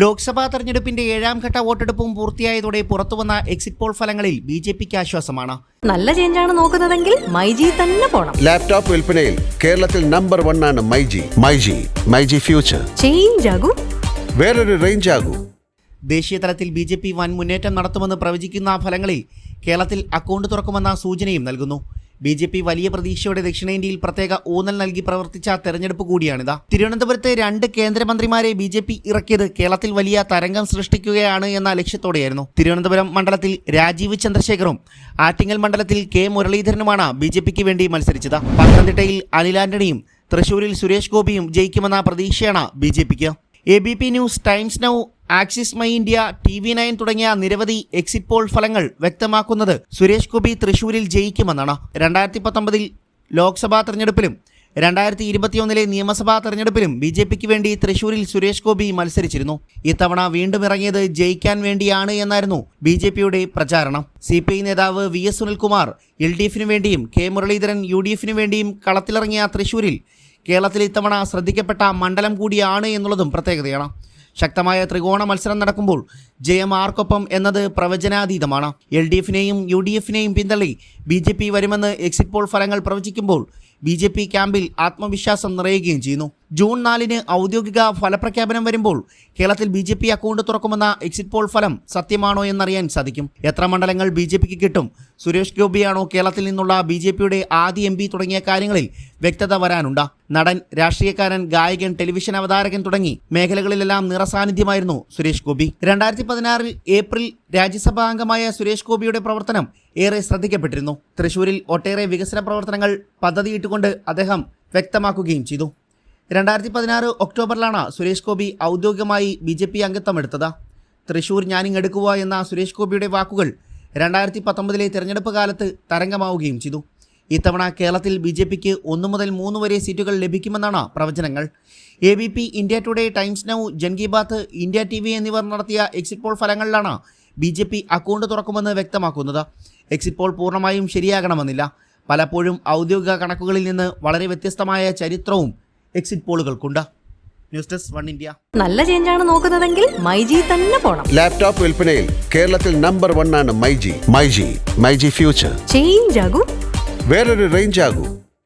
ലോക്സഭാ തെരഞ്ഞെടുപ്പിന്റെ ഏഴാം ഘട്ട വോട്ടെടുപ്പും പൂർത്തിയായതോടെ പുറത്തുവന്ന എക്സിറ്റ് പോൾ ഫലങ്ങളിൽ ബി ജെ പിക്ക് ആശ്വാസമാണ്. നല്ല ചേഞ്ചാണ് നോക്കുന്നതെങ്കിൽ മൈജി തന്നെ പോണം. ലാപ്ടോപ്പ് വിൽപ്പനയിൽ കേരളത്തിൽ നമ്പർ വൺ ആണ് മൈജി മൈജി മൈജി ഫ്യൂച്ചർ ചേഞ്ച് ആകും. വേറൊരു റേഞ്ച് ആകും. ദേശീയ തലത്തിൽ ബി ജെ പി വൻ മുന്നേറ്റം നടത്തുമെന്ന് പ്രവചിക്കുന്ന ഫലങ്ങളിൽ കേരളത്തിൽ അക്കൗണ്ട് തുറക്കുമെന്ന സൂചനയും നൽകുന്നു. ബി ജെ പി വലിയ പ്രതീക്ഷയോടെ ദക്ഷിണേന്ത്യയിൽ പ്രത്യേക ഊന്നൽ നൽകി പ്രവർത്തിച്ച തെരഞ്ഞെടുപ്പ് കൂടിയാണിത്. തിരുവനന്തപുരത്ത് രണ്ട് കേന്ദ്രമന്ത്രിമാരെ ബി ജെ പി ഇറക്കിയത് കേരളത്തിൽ വലിയ തരംഗം സൃഷ്ടിക്കുകയാണ് എന്ന ലക്ഷ്യത്തോടെയായിരുന്നു. തിരുവനന്തപുരം മണ്ഡലത്തിൽ രാജീവ് ചന്ദ്രശേഖറും ആറ്റിങ്ങൽ മണ്ഡലത്തിൽ കെ മുരളീധരനുമാണ് ബി ജെ പിക്ക് വേണ്ടി മത്സരിച്ചത്. പത്തനംതിട്ടയിൽ അനിൽ ആന്റണിയും തൃശൂരിൽ സുരേഷ് ഗോപിയും ജയിക്കുമെന്ന പ്രതീക്ഷയാണ് B J pick. A B P news Times Now Axis My India T V nine തുടങ്ങിയ നിരവധി എക്സിറ്റ് പോൾ ഫലങ്ങൾ വ്യക്തമാക്കുന്നത് സുരേഷ് ഗോപി തൃശൂരിൽ ജയിക്കുമെന്നാണ്. രണ്ടായിരത്തി പത്തൊമ്പതിൽ ലോക്സഭാ തെരഞ്ഞെടുപ്പിലും രണ്ടായിരത്തി ഇരുപത്തിയൊന്നിലെ നിയമസഭാ തെരഞ്ഞെടുപ്പിലും ബി ജെ പിക്ക് വേണ്ടി തൃശൂരിൽ സുരേഷ് ഗോപി മത്സരിച്ചിരുന്നു. ഇത്തവണ വീണ്ടും ഇറങ്ങിയത് ജയിക്കാൻ വേണ്ടിയാണ് എന്നായിരുന്നു ബി ജെ പിയുടെ പ്രചാരണം. സി പി ഐ നേതാവ് V S Sunilkumar L D എഫിനു വേണ്ടിയും കെ മുരളീധരൻ യു ഡി എഫിനു വേണ്ടിയും കളത്തിലിറങ്ങിയ തൃശൂരിൽ കേരളത്തിൽ ഇത്തവണ ശ്രദ്ധിക്കപ്പെട്ട മണ്ഡലം കൂടിയാണ് എന്നുള്ളതും പ്രത്യേകതയാണ്. ശക്തമായ ത്രികോണ മത്സരം നടക്കുമ്പോൾ ജയം ആർക്കൊപ്പം എന്നത് പ്രവചനാതീതമാണ്. എൽ ഡി എഫിനെയും യു ഡി എഫിനെയും പിന്തള്ളി ബി ജെ പി വരുമെന്ന് എക്സിറ്റ് പോൾ ഫലങ്ങൾ പ്രവചിക്കുമ്പോൾ ബി ജെ പി ക്യാമ്പിൽ ആത്മവിശ്വാസം നിറയുകയും ചെയ്യുന്നു. ജൂൺ നാലിന് ഔദ്യോഗിക ഫലപ്രഖ്യാപനം വരുമ്പോൾ കേരളത്തിൽ ബി ജെ പി അക്കൗണ്ട് തുറക്കുമെന്ന എക്സിറ്റ് പോൾ ഫലം സത്യമാണോ എന്നറിയാൻ സാധിക്കും. എത്ര മണ്ഡലങ്ങൾ ബി ജെ പിക്ക് കിട്ടും? സുരേഷ് ഗോപിയാണോ കേരളത്തിൽ നിന്നുള്ള ബി ജെ പിയുടെ ആദ്യ എം പി തുടങ്ങിയ കാര്യങ്ങളിൽ വ്യക്തത വരാനുണ്ട്. നടൻ രാഷ്ട്രീയക്കാരൻ ഗായകൻ ടെലിവിഷൻ അവതാരകൻ തുടങ്ങി മേഖലകളിലെല്ലാം നിറസാന്നിധ്യമായിരുന്നു സുരേഷ് ഗോപി. രണ്ടായിരത്തി പതിനാറിൽ ഏപ്രിൽ രാജ്യസഭാ അംഗമായ സുരേഷ് ഗോപിയുടെ പ്രവർത്തനം ഏറെ ശ്രദ്ധിക്കപ്പെട്ടിരുന്നു. തൃശൂരിൽ ഒട്ടേറെ വികസന പ്രവർത്തനങ്ങൾ പദ്ധതിയിട്ടുകൊണ്ട് അദ്ദേഹം വ്യക്തമാക്കുകയും ചെയ്തു. രണ്ടായിരത്തി പതിനാറ് ഒക്ടോബറിലാണ് സുരേഷ് ഗോപി ഔദ്യോഗികമായി ബി ജെ പി അംഗത്വം എടുത്തത് തൃശൂർ ഞാനിങ്ങെടുക്കുക എന്ന സുരേഷ് ഗോപിയുടെ വാക്കുകൾ രണ്ടായിരത്തി പത്തൊമ്പതിലെ തെരഞ്ഞെടുപ്പ് കാലത്ത് തരംഗമാവുകയും ചെയ്തു. ഇത്തവണ കേരളത്തിൽ ബി ജെ പിക്ക് ഒന്നു മുതൽ മൂന്ന് വരെ സീറ്റുകൾ ലഭിക്കുമെന്നാണ് പ്രവചനങ്ങൾ. A B P India Today Times Now Jan Ki Baat India T V എന്നിവർ നടത്തിയ എക്സിറ്റ് പോൾ ഫലങ്ങളിലാണ് ബി ജെ പി അക്കൗണ്ട് തുറക്കുമെന്ന് വ്യക്തമാക്കുന്നത്. എക്സിറ്റ് പോൾ പൂർണമായും ശരിയാകണമെന്നില്ല. പലപ്പോഴും ഔദ്യോഗിക കണക്കുകളിൽ നിന്ന് വളരെ വ്യത്യസ്തമായ ചരിത്രവും എക്സിറ്റ് പോളുകൾക്കുണ്ട് ന്യൂസ് ഡെസ്ക് വൺ ഇന്ത്യ നല്ല ചേഞ്ച് ചേഞ്ചാണ് നോക്കുന്നതെങ്കിൽ മൈജി തന്നെ പോണം. ലാപ്ടോപ്പ് വിൽപ്പനയിൽ കേരളത്തിൽ നമ്പർ വൺ ആണ് മൈജി. മൈജി മൈജി ഫ്യൂച്ചർ ചേഞ്ച് ആകും. വേറൊരു റേഞ്ച് ആകൂ.